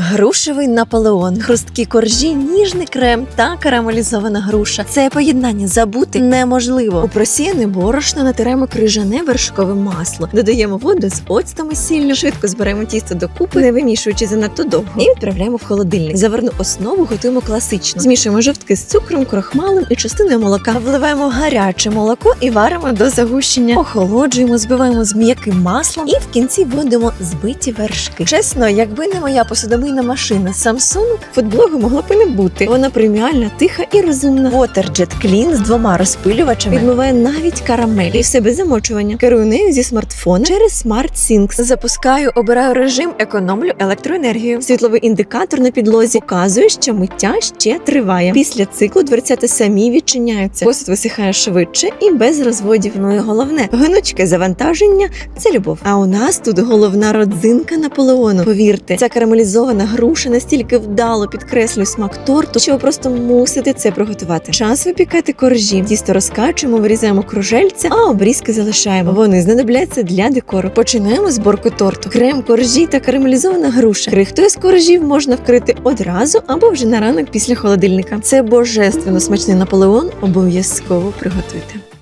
Грушевий Наполеон, хрусткі коржі, ніжний крем та карамелізована груша. Це поєднання забути неможливо. У просіяне борошно натираємо крижане вершкове масло, додаємо воду з оцтом і сіллю, швидко зберемо тісто докупи, не вимішуючи занадто довго, і відправляємо в холодильник. Заверну основу готуємо класично. Змішуємо жовтки з цукром, крохмалем і частиною молока. Вливаємо гаряче молоко і варимо до загущення. Охолоджуємо, збиваємо з м'яким маслом і в кінці вводимо збиті вершки. Чесно, якби не моя посудомийна машина Samsung, футблогу могло б і не бути. Вона преміальна, тиха і розумна. Waterjet Clean з двома розпилювачами відмиває навіть карамель і все без замочування. Керую нею зі смартфона через Smart Things. Запускаю, обираю режим, економлю електроенергію. Світловий індикатор на підлозі показує, що миття ще триває. Після циклу дверцята самі відчиняються. Посуд висихає швидше і без розводів. Ну і головне, гнучке завантаження це любов. А у нас тут головна родзинка Наполеону. Повірте, ця карамелізована груша настільки вдало підкреслює смак торту, що ви просто мусите це приготувати. Час випікати коржі. Тісто розкачуємо, вирізаємо кружельця, а обрізки залишаємо. Вони знадобляться для декору. Починаємо зборку торту. Крем, коржі та карамелізована груша. Крихтою з коржів можна вкрити одразу або вже на ранок після холодильника. Це божественно смачний Наполеон. Обов'язково приготуйте.